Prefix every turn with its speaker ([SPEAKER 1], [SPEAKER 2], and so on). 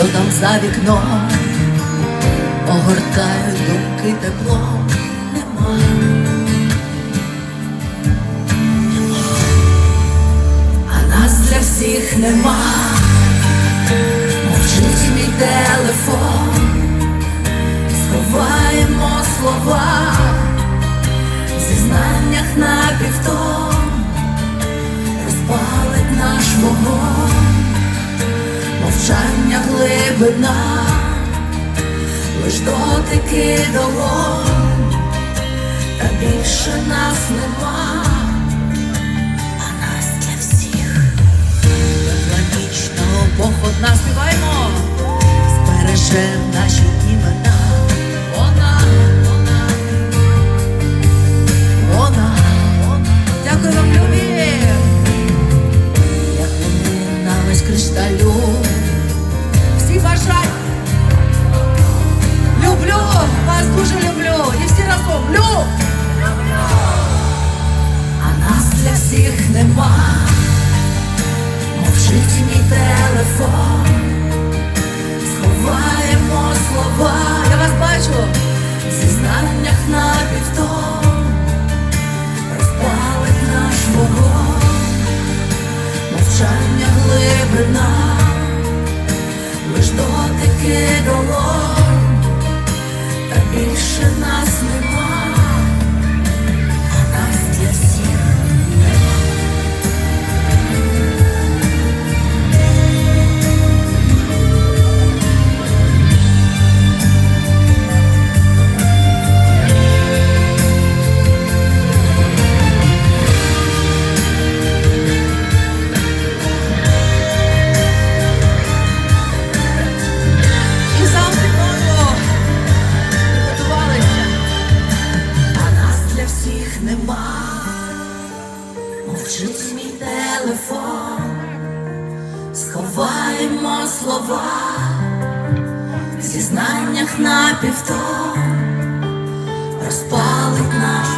[SPEAKER 1] що там за вікном, огортають думки теплом, нема. А нас для всіх нема, мовчить мій телефон, сховаємо слова, в зізнаннях на півтон, розпалить наш вогонь, мовчання глибина, лиш дотики долонь, та більше нас нема. А нас для всіх Пелагічного поход наспіваємо, збереже наші імена. Вона, вона, вона. Дякую вам, любі. Як вони нами з кришталю. Всі бажають. Телефон, сховаємо слова, в зізнаннях на півтон, розпалить наш